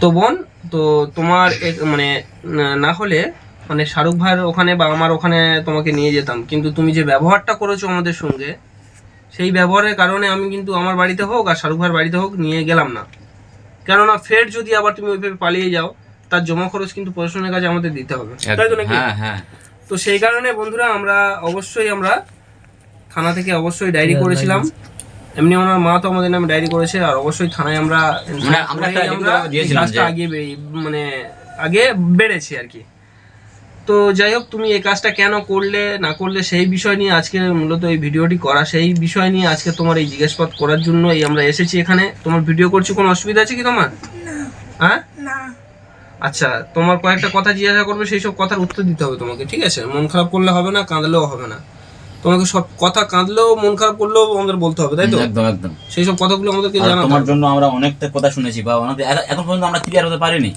তো বোন তো তোমার মানে না- হলে মানে শাহরুখ ভাইয়ের ওখানে বা আমার ওখানে তোমাকে নিয়ে যেতাম। কিন্তু তুমি যে ব্যবহারটা করেছ আমাদের সঙ্গে সেই ব্যবহারের কারণে আমি কিন্তু আমার বাড়িতে হোক আর শাহরুখ ভাইয়ের বাড়িতে হোক নিয়ে গেলাম না। কেননা ফের যদি আবার তুমি ওইভাবে পালিয়ে যাও তার জমা খরচ কিন্তু প্রশাসনের কাছে আমাদের দিতে হবে। তাই তো নাকি? হ্যাঁ হ্যাঁ। তো সেই কারণে বন্ধুরা আমরা অবশ্যই আমরা থানা থেকে অবশ্যই ডায়েরি করেছিলাম। এমনি ওনার মা তো আমাদের নামে ডায়েরি করেছে আর অবশ্যই থানায় আমরা যে- আগে মানে আগে বেড়েছে আর কি। তো যাই হোক তুমি এই কাজটা কেন করলে না করলে সেই বিষয় নিয়ে আজকে মূলত এই ভিডিওটি করা সেই বিষয় নিয়ে আজকে তোমার এই জিজ্ঞাসাবাদ করার জন্য এই আমরা এসেছি এখানে। তোমার ভিডিও করছি কোনো অসুবিধা আছে কি তোমার? হ্যাঁ? আচ্ছা তোমার কয়েকটা কথা জিজ্ঞাসা করবে সেই সব কথার উত্তর দিতে হবে তোমাকে ঠিক আছে? মন খারাপ করলে হবে না কাঁদলেও হবে না। তোমাকে সব কথা কাঁদলেও মন খারাপ করলেও আমাদের বলতে হবে তাই তো? একদম একদম। সেই সব কথাগুলো আমাদেরকে জানাতে তোমার জন্য আমরা অনেকটা কথা শুনেছি বা অনেক এখন পর্যন্ত আমরা ক্লিয়ার হতে পারিনি।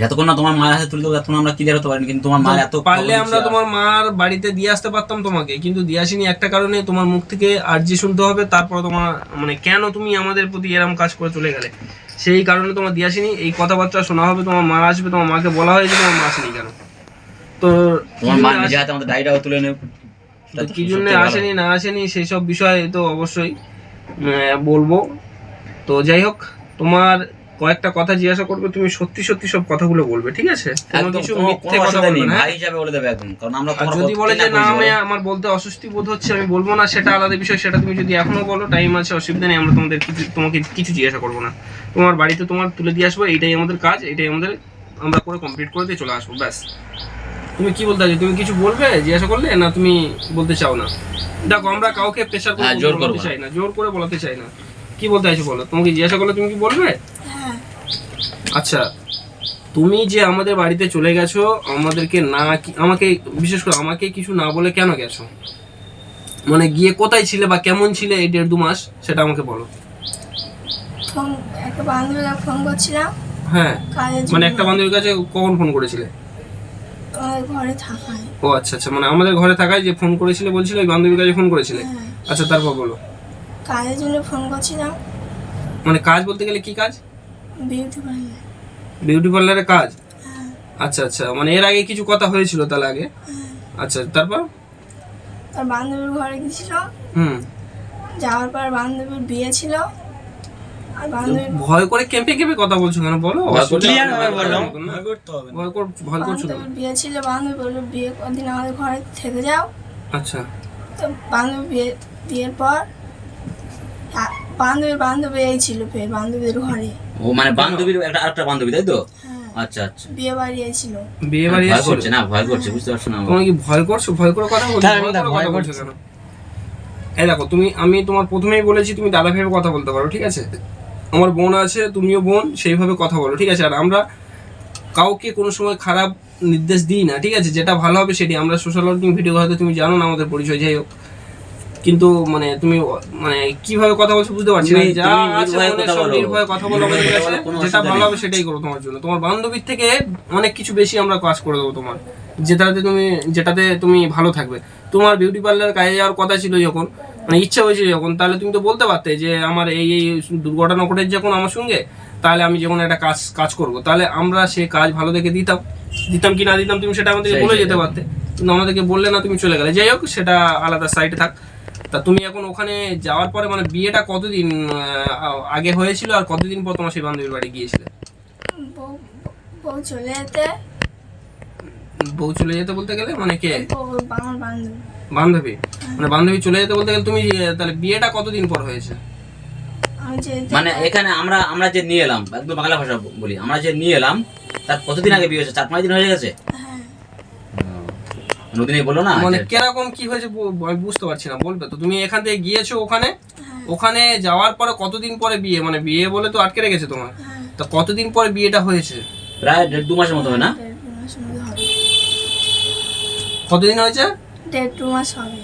যতক্ষণ না তোমার মায়ের হাতে তুলে দেবো ততক্ষণ আমরা ক্লিয়ার হতে পারিনি কিন্তু তোমার মা এত পারলে আমরা তোমার মার বাড়িতে দিয়ে আসতে পারতাম তোমাকে কিন্তু দিয়ে আসিনি একটা কারণে তোমার মুখ থেকে আর্জি শুনতে হবে তারপর তোমার মানে কেন তুমি আমাদের প্রতি এরকম কাজ করে চলে গেলে? সেই কারণে তোমার দিয়ে আসিনি এই কথাবার্তা শোনা হবে তোমার মা আসবে তোমার মাকে বলা হয়েছে তোমার মা আসেনি কেন? তো তোমার মা নিজে হাতে আমাদের ডায়েরিটাও তুলে নেব। কি জন্য আসেনি না আসেনি সেই সব বিষয়ে তো অবশ্যই বলব। তো যাই হোক তোমার কয়েকটা কথা জিজ্ঞাসা করবে তুমি সত্যি সত্যি সব কথাগুলো বলবে ঠিক আছে? কোনো কিছু মিথ্যে কথা বলবে না হ্যাঁ? ভাই হিসাবে বলে দেবে একদম কারণ আমরা তোমার যদি বলে যে না। আমি আমার বলতে অস্বস্তি বোধ হচ্ছে আমি বলব না সেটা আলাদা বিষয় সেটা তুমি যদি এখনও বলো টাইম আছে অসুবিধা নেই আমরা তোমাদের কিছু তোমাকে কিছু জিজ্ঞাসা করব না। তোমার বাড়িতে তোমার তুলে দিয়ে আসব এইটাই আমাদের কাজ এটাই আমাদের আমরা করে কমপ্লিট করে দিয়ে চলে আসব ব্যাস। তুমি কি বলতে চাইছো? তুমি কিছু বলবে জিজ্ঞাসা করলে? না তুমি বলতে চাও না? দেখো আমরা কাউকে প্রেশার করে হ্যাঁ, জোর করতে চাই না জোর করে বলাতে চাই না। কি বলতে চাইছো বলো? তোমাকে জিজ্ঞাসা করলে তুমি কি বলবে? হ্যাঁ। আচ্ছা তুমি যে আমাদের বাড়িতে চলে গেছো আমাদেরকে না কি- আমাকে বিশেষ করে আমাকে কিছু না বলে কেন গেছো? মানে গিয়ে কোথায় ছিলে বা কেমন ছিলে এই দেড় দু মাস সেটা আমাকে বলো। ফোন একটা বান্ধবীকে ফোন করছিলাম। হ্যাঁ মানে একটা বান্ধবীর কাছে কখন ফোন করেছিলে? ঘরে থাকায়। ও আচ্ছা আচ্ছা মানে আমাদের ঘরে থাকায় যে ফোন করেছিলে বলছিলে ওই বান্ধবীর কাছে ফোন করেছিলে? হ্যাঁ আচ্ছা তারপর বলো। কাজের জন্য ফোন করছিলাম। মানে কাজ বলতে গেলে কি কাজ? বিউটি পার্লার বিউটি পার্লারের কাজ? হ্যাঁ। আচ্ছা আচ্ছা মানে এর আগে কিছু কথা হয়েছিল তাহলে আগে? হ্যাঁ। আচ্ছা তারপর? তার বান্ধবীর ঘরে গেছিল। হুম। যাওয়ার পর বান্ধবীর বিয়ে ছিল। ভয় করে কেঁপে কেঁপে কথা বলছো কেন বলো? ভয় করলে অসুবিধা হবে। ভয় কর ভয় করছ কেন? বিয়ে ছিল বান্ধবী বলল বিয়ে কদিন আমাদের ঘরে থেকে যাও। আচ্ছা। তো বান্ধবী বিয়ে বিয়ের পর বান্ধবীর বান্ধবী এই ছিল ফের বান্ধবীর ঘরে। ও মানে বান্ধবীর একটা আরেকটা বান্ধবী তাই তো? হ্যাঁ। আচ্ছা আচ্ছা। বিয়ে বাড়ি এসেছিল। বিয়ে বাড়ি ভয় করছে না ভয় করছে বুঝতে পারছ না তোমার কি ভয় করছ? ভয় করে কথা বলছো? ভয় ভয় করছি। কেন? এই দেখো তুমি আমি তোমার প্রথমেই বলেছি তুমি দাদা ভেবে কথা বলতে পারো ঠিক আছে? আমার বোন আছে তুমিও বোন সেইভাবে কথা বলো ঠিক আছে? আর আমরা কাউকে কোনো সময় খারাপ নির্দেশ দিই না ঠিক আছে? যেটা ভালো হবে সেটি আমরা সোশ্যাল ওয়ার্কিং ভিডিও হয়তো তুমি জানো না আমাদের পরিচয় যাই হোক। কিন্তু মানে তুমি মানে কীভাবে কথা বলছো বুঝতে পারছি না। যা আছে কথা বলো। নির্ভয়ে কথা বলো আমাদের কাছে। যেটা ভালো হবে সেটাই করো তোমার জন্য। তোমার বান্ধবীর থেকে অনেক কিছু বেশি আমরা কাজ করে দেবো তোমার। যেটাতে তুমি যেটাতে তুমি ভালো থাকবে। তোমার বিউটি পার্লার কাজে যাওয়ার কথা ছিল যখন মানে ইচ্ছা হয়েছিল যখন তাহলে তুমি তো বলতে পারতে যে আমার এই এই দুর্ঘটনা ঘটেছে যখন আমার সঙ্গে তাহলে আমি যখন একটা কাজ কাজ করব। তাহলে আমরা সে কাজ ভালো দেখে দিতাম। দিতাম কি না দিতাম তুমি সেটা আমাদেরকে বলে যেতে পারতে। কিন্তু আমাদেরকে বললে না তুমি চলে গেলে। যাই হোক সেটা আলাদা সাইডে থাক। তা তুমি এখন ওখানে যাওয়ার পরে মানে বিয়েটা কতদিন আগে হয়েছিল আর কতদিন পর তোমার সেই বান্ধবীর বাড়ি গিয়েছিলে? বউ চলে যেতে। বউ চলে যেতে বলতে গেলে? মানে কে? আমার বান্ধবী। বান্ধবী? মানে বান্ধবী চলে যেতে বলতে গেলে তুমি তাহলে বিয়েটা কতদিন পর হয়েছে? মানে এখানে আমরা আমরা যে নিয়ে এলাম একদম বাংলা ভাষা বলি আমরা যে নিয়ে এলাম তার কতদিন আগে বিয়ে হয়েছে? চার পাঁচ দিন হয়ে গেছে? হ্যাঁ। নদিনী বলল না মানে কীরকম কি হয়েছে আমি বুঝতে পারছি না বলবে তো। তুমি এখান থেকে গিয়েছো ওখানে হ্যাঁ। ওখানে যাওয়ার পরে কতদিন পরে বিয়ে? মানে বিয়ে বলে তো আটকে রেখেছে তোমার। হ্যাঁ। তো কতদিন পরে বিয়েটা হয়েছে? প্রায় দেড় দু মাসের মতো হয় না? কতদিন হয়েছে? দেড় দু মাস হবে।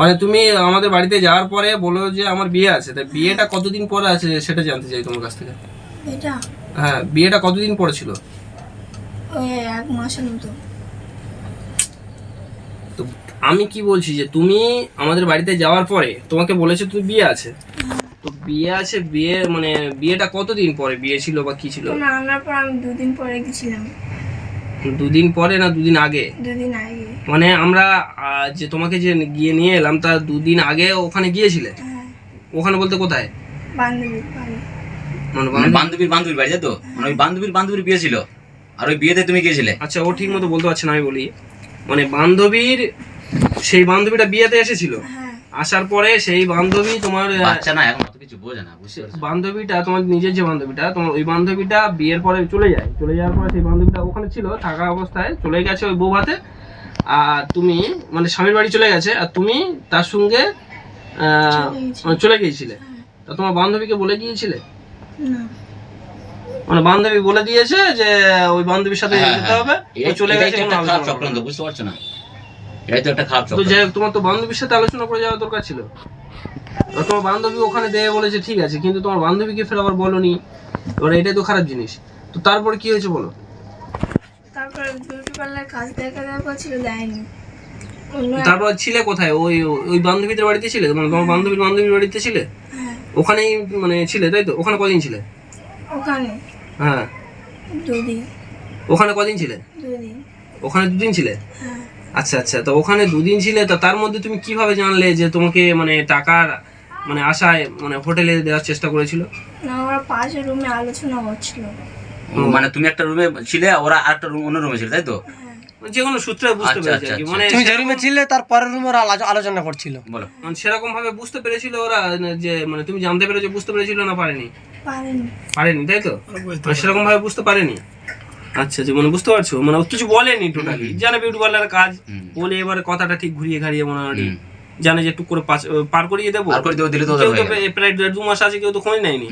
মানে তুমি আমাদের বাড়িতে যাওয়ার পরে বলো যে আমার বিয়ে আছে তা বিয়েটা কতদিন পরে আছে সেটা জানতে চাই তোমার কাছ থেকে। এটা? হ্যাঁ বিয়েটা কতদিন পরে ছিল? ওই এক মাসের মতো। তো আমি কি বলছি যে তুমি আমাদের বাড়িতে যাওয়ার পরে তোমাকে বলেছে তুমি বিয়ে আছে। তো তো বিয়ে আছে বিয়ে মানে বিয়েটা কতদিন পরে বিয়ে ছিল বা কি ছিল? না আনার পর আমি দুদিন পরে গেছিলাম। দুদিন পরে না দুদিন আগে? দুদিন আগে। মানে আমরা যে তোমাকে যে গিয়ে নিয়ে এলাম তা দুদিন আগে ওখানে গিয়েছিলে? হ্যাঁ। ওখানে বলতে কোথায়? বান্ধবীর মানে মানে বান্ধবীর বান্ধবীর বাড়ি তো? মানে ওই বান্ধবীর বান্ধবীর বিয়ে ছিল? আর ওই বিয়েতে তুমি গিয়েছিলে? আচ্ছা ও ঠিক মতো বলতে পারছে না আমি বলি। মানে বান্ধবীর সেই বান্ধবীটা বিয়েতে এসেছিল। হ্যাঁ। আসার পরে সেই বান্ধবী তোমার বাচ্চা না এখন অত কিছু বোঝে না বুঝতে বান্ধবীটা তোমার নিজের যে বান্ধবীটা তোমার ওই বান্ধবীটা বিয়ের পরে চলে যায়। চলে যাওয়ার পরে সেই বান্ধবীটা ওখানে ছিল থাকা অবস্থায় চলে গেছে ওই বউ হাতে আর তুমি মানে স্বামীর বাড়ি চলে গেছে আর তুমি তার সঙ্গে আহ, চলে গিয়েছিলে। তা তোমার বান্ধবীকে বলে গিয়েছিলে? না। মানে বান্ধবী বলে দিয়েছে যে ওই বান্ধবীর সাথে হ্যাঁ, যেতে হ্যাঁ। হবে চলে গেছে চক্রান্ত বুঝতে পারছ না? এটাই তো একটা খারাপ তো যাই হোক, তোমার তো বান্ধবীর সাথে আলোচনা করে যাওয়া দরকার ছিল। তোমার বান্ধবী ওখানে দেয় বলেছে ঠিক আছে কিন্তু তোমার বান্ধবীকে ফের আবার বলনি। এবার এটাই তো খারাপ জিনিস। তো তারপরে কি হয়েছে বলো? তারপরে বিউটি পার্লার কাজ দেখা দেওয়া করছিল দেয়নি। তারপর ছিলে কোথায়? ওই ওই বান্ধবীদের বাড়িতে ছিলে? মানে তোমার বান্ধবীর বান্ধবীর বাড়িতে ছিলে? হ্যাঁ। ওখানেই মানে ছিলে তাই তো? ওখানে কদিন ছিলে? ওখানে। হ্যাঁ। দুদিন। ওখানে কদিন ছিলে? দুদিন। ওখানে দুদিন ছিলে? হ্যাঁ। আচ্ছা আচ্ছা তো ওখানে দুদিন ছিলে তা তার মধ্যে তুমি কীভাবে জানলে যে তোমাকে মানে টাকার মানে আশায় মানে হোটেলে দেওয়ার চেষ্টা করেছিল? না ওরা পাশের রুমে আলোচনা ও, মানে তুমি একটা রুমে ছিলে ওরা আরেকটা রুম অন্য রুমে ছিল তাই তো? হ্যাঁ যে কোনো সূত্রে বুঝতে আচ্ছা, পেরেছে আর কি। আচ্ছা, মানে তুমি যে রুমে ছিলে তার পরের রুমে ওরা আলোচনা করছিল। বলো। মানে সেরকম ভাবে বুঝতে পেরেছিল ওরা যে মানে তুমি জানতে পেরেছ বুঝতে পেরেছিল না পারেনি? পারেনি। পারেনি তাই তো? মানে সেরকম ভাবে বুঝতে পারেনি? আচ্ছা যে মানে বুঝতে পারছ? মানে ও কিছু বলেনি টোটালি জানে বিউটি পার্লারের কাজ। বলে এবারে কথাটা ঠিক ঘুরিয়ে ঘাড়িয়ে মোটামুটি। জানে যে একটু করে পার করিয়ে দেবো। আর করে দেবো দিলে তো। প্রায়- প্রায় দেড় দু মাস আছে কেউ তো খোঁজ নেয়নি।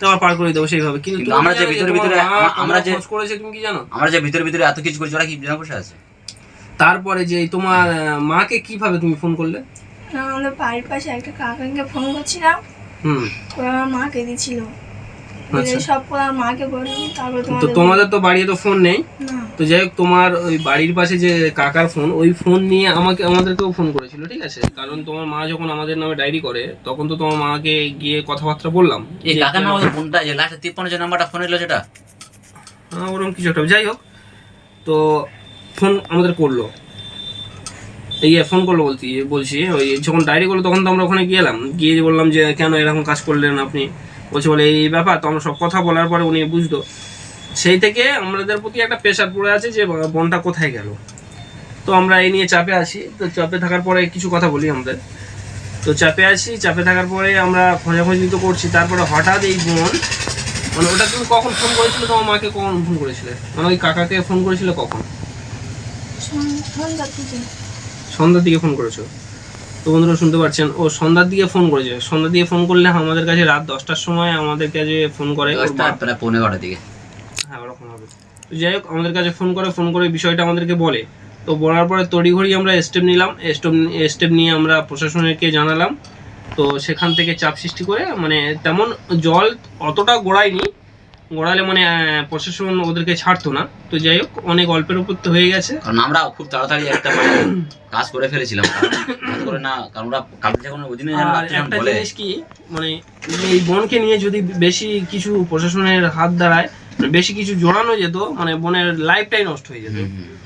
হুম। তো আবার পার করে দেবো সেইভাবে। কিন্তু আমরা যে ভিতরে ভিতরে আমরা আমরা যে- করেছে তুমি কি জানো? আমরা যে ভিতরে ভিতরে এত কিছু করেছি ওরা কি জানা বসে আছে? তারপরে যে তোমার মাকে কীভাবে তুমি ফোন করলে? না আমাদের বাড়ির পাশে একটা কাকাকে ফোন করছিলাম। হুম। ওরা আমার মাকে দিছিল। সব মাকে তো তোমাদের তোমাদের তো বাড়িতে তো ফোন নেই। তো যাই হোক তোমার ওই বাড়ির পাশে যে কাকার ফোন ওই ফোন নিয়ে আমাকে আমাদেরকেও ফোন করেছিল ঠিক আছে? কারণ তোমার মা যখন আমাদের নামে ডায়েরি করে তখন তো তোমার মাকে গিয়ে কথাবার্তা বললাম। এই কাকার নাম ফোনটা যে লাস্টে তিপ্পান্ন যে নাম্বারটা ফোন এলো যেটা? হ্যাঁ, ওরকম কিছু একটা। যাই হোক তো ফোন আমাদের করল। এই ফোন করল বলছি বলছি ওই যখন ডায়েরি করল তখন তো আমরা ওখানে গেলাম গিয়ে বললাম যে কেন এরকম কাজ করলেন আপনি? বলছে বলে এই ব্যাপার তো আমরা সব কথা বলার পরে উনি বুঝলো। সেই থেকে আমাদের প্রতি একটা প্রেশার পড়ে আছে যে বোনটা কোথায় গেল? তো আমরা এই নিয়ে চাপে আছি। তো চাপে থাকার পরে কিছু কথা বলি আমাদের। তো চাপে আছি চাপে থাকার পরে আমরা খোঁজাখুঁজি তো করছি। তারপরে হঠাৎ এই বোন মানে ওটা তুমি কখন ফোন করেছিলে? তোমার মাকে কখন ফোন করেছিলে? মানে ওই কাকাকে ফোন করেছিলে কখন? সন্ধ্যার দিকে ফোন করেছ? তো বন্ধুরা শুনতে পাচ্ছেন ও সন্ধ্যার দিকে ফোন করেছে। সন্ধ্যার দিকে ফোন করলে আমাদের কাছে রাত দশটার সময় আমাদের কাছে ফোন করে ওর দশটা বাপ- প্রায় পৌনে বারোটার দিকে। হ্যাঁ ওরকম হবে। তো যাই হোক আমাদের কাছে ফোন করে ফোন করে বিষয়টা আমাদেরকে বলে। তো বলার পরে তড়িঘড়ি আমরা স্টেপ নিলাম স্টেপ স্টেপ নিয়ে আমরা প্রশাসনকে জানালাম। তো সেখান থেকে চাপ সৃষ্টি করে মানে তেমন জল অতটা গোড়ায়নি গোড়ালে মানে প্রশাসন ওদেরকে ছাড়তো না। তো যাই হোক অনেক অল্পের উপর তো হয়ে গেছে। কারণ আমরা খুব তাড়াতাড়ি একটা মানে কাজ করে ফেলেছিলাম। করে না কারণ ওরা কালকে যখন ওই দিনে একটা জিনিস কি মানে এই বনকে নিয়ে যদি বেশি কিছু প্রশাসনের হাত দাঁড়ায় বেশি কিছু জড়ানো যেত মানে বনের লাইফটাই নষ্ট হয়ে যেত।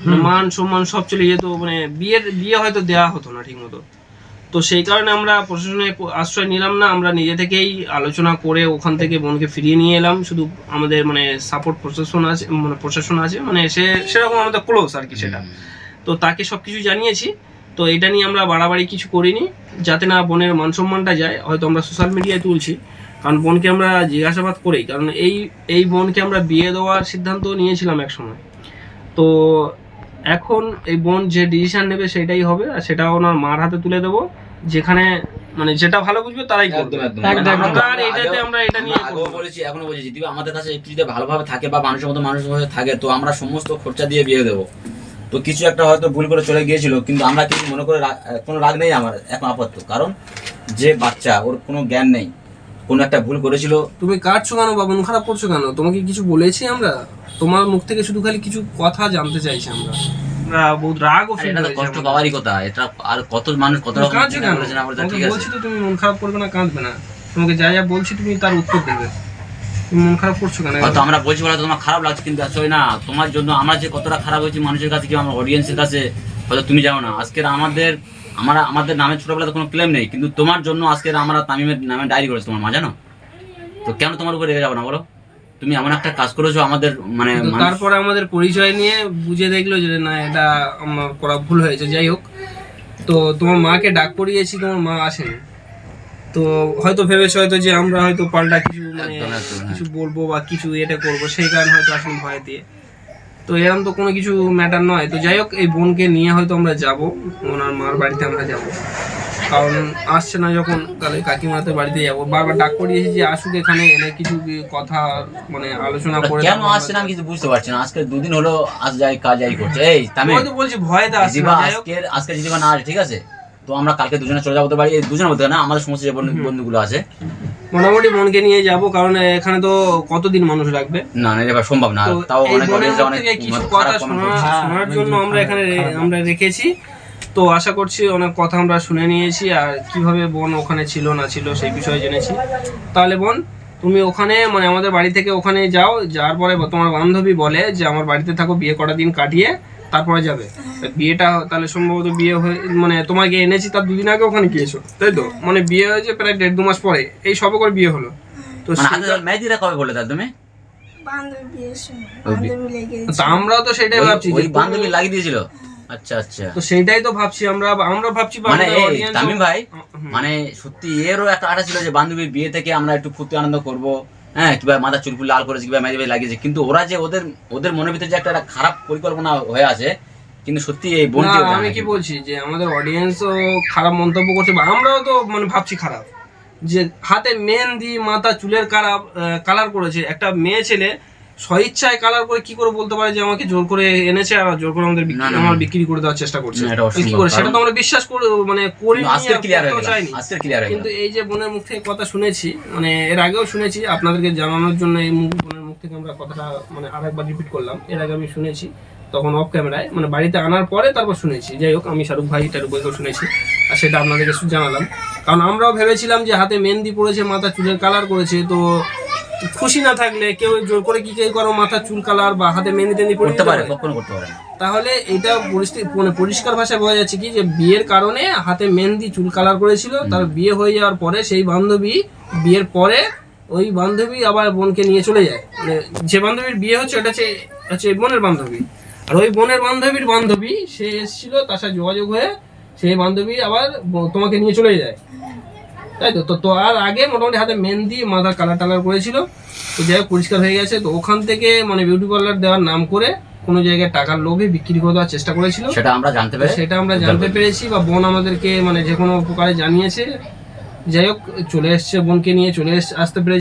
মানে মান সম্মান সব চলে যেত মানে বিয়ের বিয়ে হয়তো দেওয়া হতো না ঠিক মতো তো সেই কারণে আমরা প্রশাসনের প- আশ্রয় নিলাম না, আমরা নিজে থেকেই আলোচনা করে ওখান থেকে বোনকে ফিরিয়ে নিয়ে এলাম, শুধু আমাদের মানে সাপোর্ট প্রশাসন আছে মানে প্রশাসন আছে মানে সে, সেরকম আমাদের ক্লোজ আর কি সেটা। তো তাকে সব কিছু জানিয়েছি, তো এটা নিয়ে আমরা বাড়াবাড়ি কিছু করিনি, যাতে না বোনের মান সম্মানটা যায়, হয়তো আমরা সোশ্যাল মিডিয়ায় তুলছি, কারণ বোনকে আমরা জিজ্ঞাসাবাদ করেই কারণ এই এই বোনকে আমরা বিয়ে দেওয়ার সিদ্ধান্ত নিয়েছিলাম এক সময় তো এখন এই বোন যে ডিসিশন নেবে সেটাই হবে, আর সেটা ওনার মার হাতে তুলে দেবো। যেখানে মানে যেটা ভালো বুঝবে তারাই করবে। একদম একদম একদম, মানে আমরা আর এটাতে আমরা এটা নিয়ে আমরা আগেও করব না। বলেছি এখনও বলছি যদি আমাদের কাছে একটু যদি ভালোভাবে থাকে বা মানুষের মতো মানুষের মতো থাকে তো আমরা সমস্ত খরচা দিয়ে বিয়ে দেবো। তো কিছু একটা হয়তো ভুল করে চলে গিয়েছিল কিন্তু আমরা কিছু মনে করে কোনো রাগ নেই আমার এখন আপাতত। কারণ যে বাচ্চা ওর কোনো জ্ঞান নেই কোনো একটা ভুল করেছিল। তুমি কাটছো কেন বা মন খারাপ করছ কেন? তোমাকে কিছু বলেছি আমরা? তোমার মুখ থেকে শুধু খালি কিছু কথা জানতে চাইছি আমরা। বহুত রাগ ও ফিল এটা কষ্ট পাওয়ারই কথা। এটা আর কত মানুষ কত রকম না তোমাকে ঠিক আছে। বলছি তো তুমি মন খারাপ করবে না কাঁদবে না। তোমাকে যা যা বলছি তুমি তার উত্তর দেবে। তুমি মন খারাপ করছ কেন? হয়তো আমরা বলছি বলে তোমার খারাপ লাগছে কিন্তু আসলে না তোমার জন্য আমরা যে কতটা খারাপ হয়েছি মানুষের কাছে কি আমার অডিয়েন্সের কাছে হয়তো তুমি যাও না। আজকের আমাদের আমরা আমাদের নামে ছোটবেলাতে কোনো ক্লেম নেই কিন্তু তোমার জন্য আজকের আমরা তামিমের নামে ডায়েরি করেছি তোমার মা জানো? তো কেন তোমার উপরে রেগে যাব না বলো? তুমি এমন একটা কাজ করেছ আমাদের মানে তারপরে আমাদের পরিচয় নিয়ে বুঝে দেখল যে না এটা আমার করা ভুল হয়েছে। যাই হোক তো তোমার মাকে ডাক পড়িয়েছি তোমার মা আসেনি। তো হয়তো ভেবেছে হয়তো যে আমরা হয়তো পাল্টা কিছু মানে হ্যাঁ। কিছু বলব বা কিছু এটা করব সেই কারণে হয়তো আসেনি ভয় দিয়ে। তো এরকম তো কোনো কিছু ম্যাটার নয়। তো যাই হোক এই বোনকে নিয়ে হয়তো আমরা যাব ওনার মার বাড়িতে আমরা যাব। কারণ আসছে না যখন তাহলে কাকিমাতে বাড়িতে যাব। বারবার ডাক পড়িয়েছি যে আসুক এখানে এনে কিছু কথা মানে আলোচনা করে কেন আসছে না আমি কিছু বুঝতে পারছি না। আজকে দুদিন হলো আজ যাই কাজ যাই করছে। এই তামিম ওই তো বলছি ভয়তে আসছে না, আজকে আজকে দিদিবা না আসে ঠিক আছে? তো আমরা কালকে দুজনে চলে যাব তো বাড়ি। এই দুজনে বলতে না আমাদের সমস্ত যে বন্ধুগুলো আছে। মোটামুটি মনকে নিয়ে যাব কারণ এখানে তো কতদিন মানুষ রাখবে? না না এটা সম্ভব না। তাও অনেক মধ্যে অনেক কিছু কথা শোনা- শোনার জন্য আমরা এখানে আমরা রেখেছি। তো আশা করছি অনেক কথা আমরা শুনে নিয়েছি আর কীভাবে বোন ওখানে ছিল না ছিল সেই বিষয়ে জেনেছি। তাহলে বোন তুমি ওখানে মানে আমাদের বাড়ি থেকে ওখানে যাও যাওয়ার পরে তোমার বান্ধবী বলে যে আমার বাড়িতে থাকো বিয়ে কটা দিন কাটিয়ে তারপরে যাবে। বিয়েটা তাহলে সম্ভবত বিয়ে হয়ে মানে তোমাকে এনেছি তার দুদিন আগে ওখানে গিয়েছো তাই তো? মানে বিয়ে হয়েছে প্রায় দেড় দু মাস পরে এই সবে করে বিয়ে হলো। তো মানে মেহেদিরা কবে বলে তার তুমি? আমরাও তো সেটাই ভাবছি বান্ধবী লাগিয়ে দিয়েছিল? আচ্ছা আচ্ছা। তো সেইটাই তো ভাবছি আমরা আমরা ভাবছি মানে তামিম ভাই মানে সত্যি এরও একটা আশা ছিল যে বান্ধবীর বিয়ে থেকে আমরা একটু ফুর্তি আনন্দ করব। হ্যাঁ কিংবা মাথা চুলফুল লাল করেছে কিংবা ভাই লাগিয়েছে। কিন্তু ওরা যে ওদের ওদের মনের ভিতরে যে একটা খারাপ পরিকল্পনা হয়ে আছে কিন্তু সত্যি এই না বোনকে আমি কি বলছি যে আমাদের অডিয়েন্সও খারাপ মন্তব্য করছে বা আমরাও তো মানে ভাবছি খারাপ। যে হাতে মেহেন্দি মাথা চুলের কালার কালার করেছে। একটা মেয়ে ছেলে স্বইচ্ছায় কালার করে কি করে বলতে পারে যে আমাকে জোর করে এনেছে আর জোর করে আমাদের বিক্রি-। আমার বিক্রি করে দেওয়ার চেষ্টা করছে? কি করে? সেটা তো আমরা বিশ্বাস করে মানে করিনি আজকে ক্লিয়ার গেল চাইনি। আজকে ক্লিয়ার হয়ে কিন্তু এই যে বোনের মুখ থেকে কথা শুনেছি মানে এর আগেও শুনেছি আপনাদেরকে জানানোর জন্য এই মুখ বোনের মুখ থেকে আমরা কথাটা মানে আরেকবার রিপিট করলাম। এর আগে আমি শুনেছি তখন অফ ক্যামেরায় মানে বাড়িতে আনার পরে তারপর শুনেছি। যাই হোক আমি শাহরুখ ভাই টারুক ভাইকেও শুনেছি আর সেটা আপনাদেরকে জানালাম। কারণ আমরাও ভেবেছিলাম যে হাতে মেহেন্দি পড়েছে মাথা চুলের কালার করেছে তো খুশি না থাকলে কেউ জোর করে কি কেউ করো মাথা চুল কালার বা হাতে টেন্দি পড়ে করতে পারে? কখনো করতে পারে না। তাহলে এটা পরিস্থিতি মানে পরিষ্কার ভাষায় বোঝা যাচ্ছে কি যে বিয়ের কারণে হাতে মেহেন্দি চুল কালার করেছিল তার বিয়ে হয়ে যাওয়ার পরে সেই বান্ধবী বিয়ের পরে ওই বান্ধবী আবার বোনকে নিয়ে চলে যায়। মানে যে বান্ধবীর বিয়ে হচ্ছে ওটা হচ্ছে হচ্ছে বোনের বান্ধবী। আর ওই বোনের বান্ধবীর বান্ধবী সে এসেছিল তার সাথে যোগাযোগ হয়ে সেই বান্ধবী আবার তোমাকে নিয়ে চলে যায়। তাই তো? তো আর আগে মোটামুটি হাতে মেহেন্দি মাথা কালার টালার করেছিল। তো যাই হোক পরিষ্কার হয়ে গেছে। তো ওখান থেকে মানে বিউটি পার্লার দেওয়ার নাম করে কোনো জায়গায় টাকার লোভে বিক্রি করে দেওয়ার চেষ্টা করেছিল। সেটা আমরা জানতে পেরেছি। পেরে সেটা আমরা জানতে পেরেছি বা বোন আমাদেরকে মানে যে কোনো প্রকারে জানিয়েছে। যাই হোক চলে এসছে বোনকে নিয়ে চলে এস- আসতে পেরেছি।